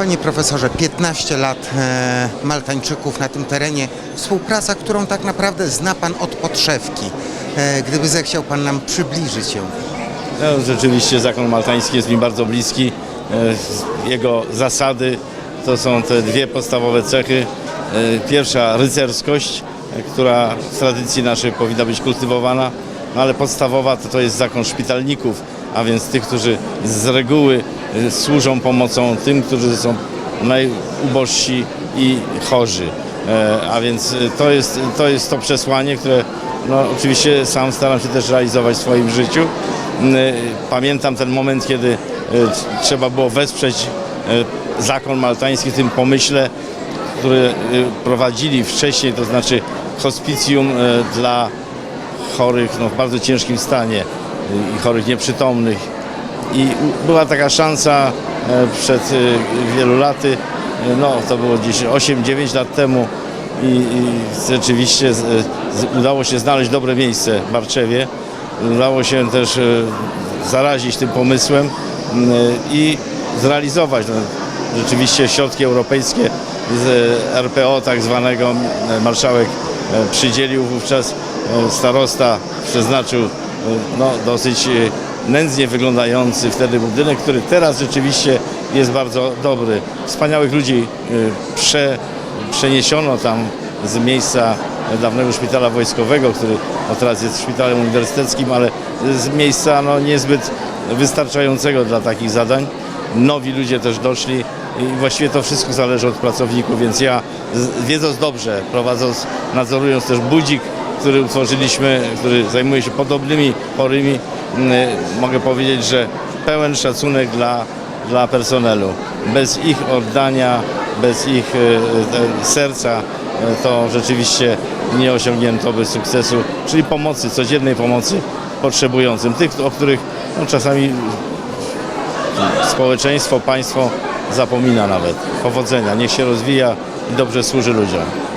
Panie profesorze, 15 lat e, Maltańczyków na tym terenie, współpraca, którą tak naprawdę zna Pan od podszewki. E, gdyby zechciał Pan nam przybliżyć ją. No, rzeczywiście zakon maltański jest mi bardzo bliski. E, Jego zasady to są te dwie podstawowe cechy. Pierwsza rycerskość, która w tradycji naszej powinna być kultywowana, no ale podstawowa to, to jest zakon szpitalników, a więc tych, którzy z reguły służą pomocą tym, którzy są najubożsi i chorzy. E, A więc e, to jest to, jest to przesłanie, które no, oczywiście sam staram się też realizować w swoim życiu. Pamiętam ten moment, kiedy tr- trzeba było wesprzeć zakon maltański w tym pomyśle, który prowadzili wcześniej, to znaczy hospicjum dla chorych no, w bardzo ciężkim stanie i chorych nieprzytomnych. I była taka szansa e, przed e, wielu laty, e, no to było gdzieś 8-9 lat temu i, i rzeczywiście z, z, udało się znaleźć dobre miejsce w Barczewie. Udało się też zarazić tym pomysłem i zrealizować. No, rzeczywiście środki europejskie z RPO tak zwanego marszałek przydzielił wówczas starosta przeznaczył no, dosyć nędznie wyglądający wtedy budynek, który teraz rzeczywiście jest bardzo dobry. Wspaniałych ludzi e, prze, przeniesiono tam z miejsca dawnego szpitala wojskowego, który no, teraz jest szpitalem uniwersyteckim, ale z miejsca no, niezbyt wystarczającego dla takich zadań. Nowi ludzie też doszli i właściwie to wszystko zależy od pracowników, więc ja wiedząc dobrze, prowadząc, nadzorując też budzik, który utworzyliśmy, który zajmuje się podobnymi chorymi, mogę powiedzieć, że pełen szacunek dla, dla personelu. Bez ich oddania, bez ich e, e, serca to rzeczywiście nie osiągnięto by sukcesu, czyli pomocy, codziennej pomocy potrzebującym. Tych, o których no, czasami społeczeństwo, państwo zapomina nawet. Powodzenia, niech się rozwija i dobrze służy ludziom.